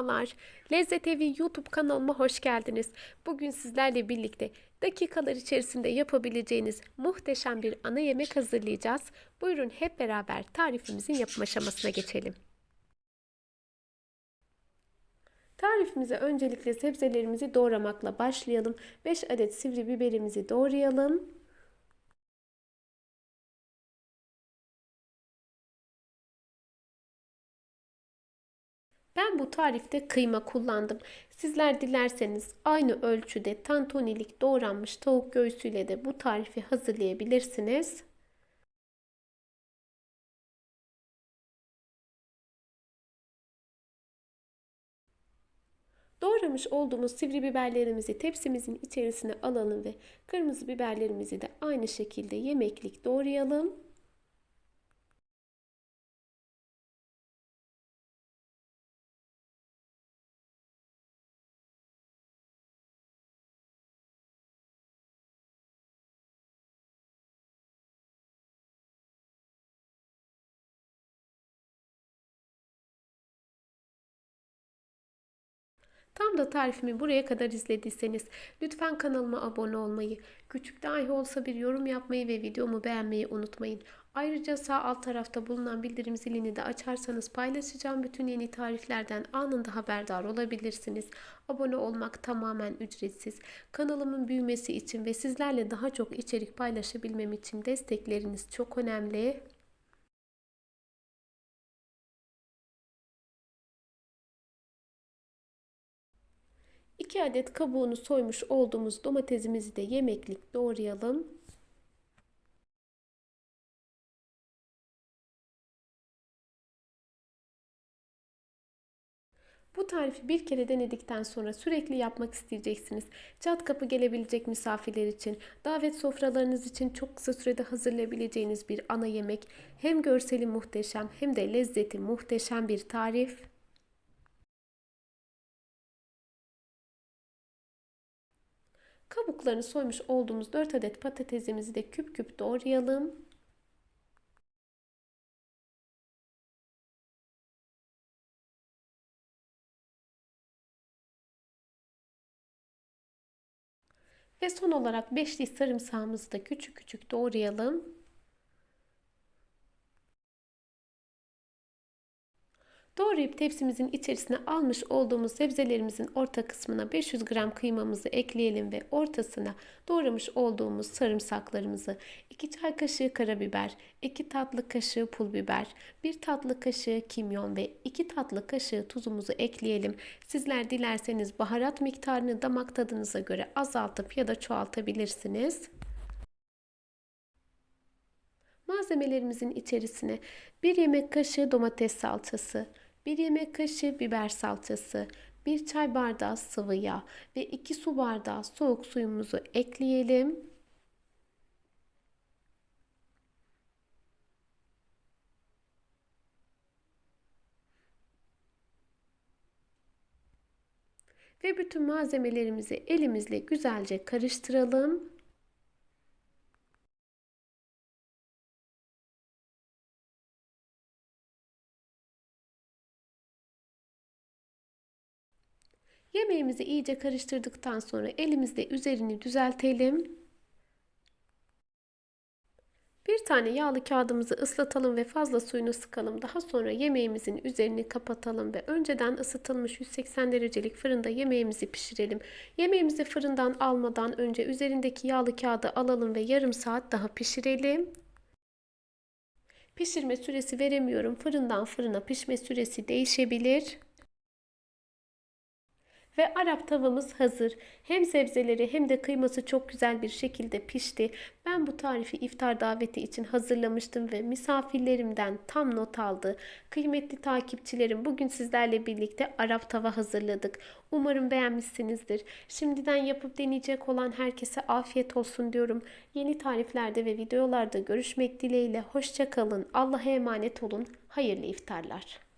Merhabalar. Lezzet Evi YouTube kanalıma hoş geldiniz. Bugün sizlerle birlikte dakikalar içerisinde yapabileceğiniz muhteşem bir ana yemek hazırlayacağız. Buyurun hep beraber tarifimizin yapım aşamasına geçelim. Tarifimize öncelikle sebzelerimizi doğramakla başlayalım. 5 adet sivri biberimizi doğrayalım. Ben bu tarifte kıyma kullandım. Sizler dilerseniz aynı ölçüde tantunilik doğranmış tavuk göğsüyle de bu tarifi hazırlayabilirsiniz. Doğramış olduğumuz sivri biberlerimizi tepsimizin içerisine alalım ve kırmızı biberlerimizi de aynı şekilde yemeklik doğrayalım. Tam da tarifimi buraya kadar izlediyseniz lütfen kanalıma abone olmayı, küçük dahi olsa bir yorum yapmayı ve videomu beğenmeyi unutmayın. Ayrıca sağ alt tarafta bulunan bildirim zilini de açarsanız paylaşacağım bütün yeni tariflerden anında haberdar olabilirsiniz. Abone olmak tamamen ücretsiz. Kanalımın büyümesi için ve sizlerle daha çok içerik paylaşabilmem için destekleriniz çok önemli. 2 adet kabuğunu soymuş olduğumuz domatesimizi de yemeklik doğrayalım. Bu tarifi bir kere denedikten sonra sürekli yapmak isteyeceksiniz. Çat kapı gelebilecek misafirler için, davet sofralarınız için çok kısa sürede hazırlayabileceğiniz bir ana yemek. Hem görseli muhteşem hem de lezzeti muhteşem bir tarif. Kabuklarını soymuş olduğumuz 4 adet patatesimizi de küp küp doğrayalım. Ve son olarak 5 diş sarımsağımızı da küçük küçük doğrayalım. Doğrayıp tepsimizin içerisine almış olduğumuz sebzelerimizin orta kısmına 500 gram kıymamızı ekleyelim ve ortasına doğramış olduğumuz sarımsaklarımızı 2 çay kaşığı karabiber, 2 tatlı kaşığı pul biber, 1 tatlı kaşığı kimyon ve 2 tatlı kaşığı tuzumuzu ekleyelim. Sizler dilerseniz baharat miktarını damak tadınıza göre azaltıp ya da çoğaltabilirsiniz. Malzemelerimizin içerisine 1 yemek kaşığı domates salçası, 1 yemek kaşığı biber salçası, 1 çay bardağı sıvı yağ ve 2 su bardağı soğuk suyumuzu ekleyelim. Ve bütün malzemelerimizi elimizle güzelce karıştıralım. Yemeğimizi iyice karıştırdıktan sonra elimizle üzerini düzeltelim. Bir tane yağlı kağıdımızı ıslatalım ve fazla suyunu sıkalım. Daha sonra yemeğimizin üzerini kapatalım ve önceden ısıtılmış 180 derecelik fırında yemeğimizi pişirelim. Yemeğimizi fırından almadan önce üzerindeki yağlı kağıdı alalım ve yarım saat daha pişirelim. Pişirme süresi veremiyorum. Fırından fırına pişme süresi değişebilir. Ve Arap tavamız hazır. Hem sebzeleri hem de kıyması çok güzel bir şekilde pişti. Ben bu tarifi iftar daveti için hazırlamıştım ve misafirlerimden tam not aldı. Kıymetli takipçilerim bugün sizlerle birlikte Arap tava hazırladık. Umarım beğenmişsinizdir. Şimdiden yapıp deneyecek olan herkese afiyet olsun diyorum. Yeni tariflerde ve videolarda görüşmek dileğiyle. Hoşçakalın. Allah'a emanet olun. Hayırlı iftarlar.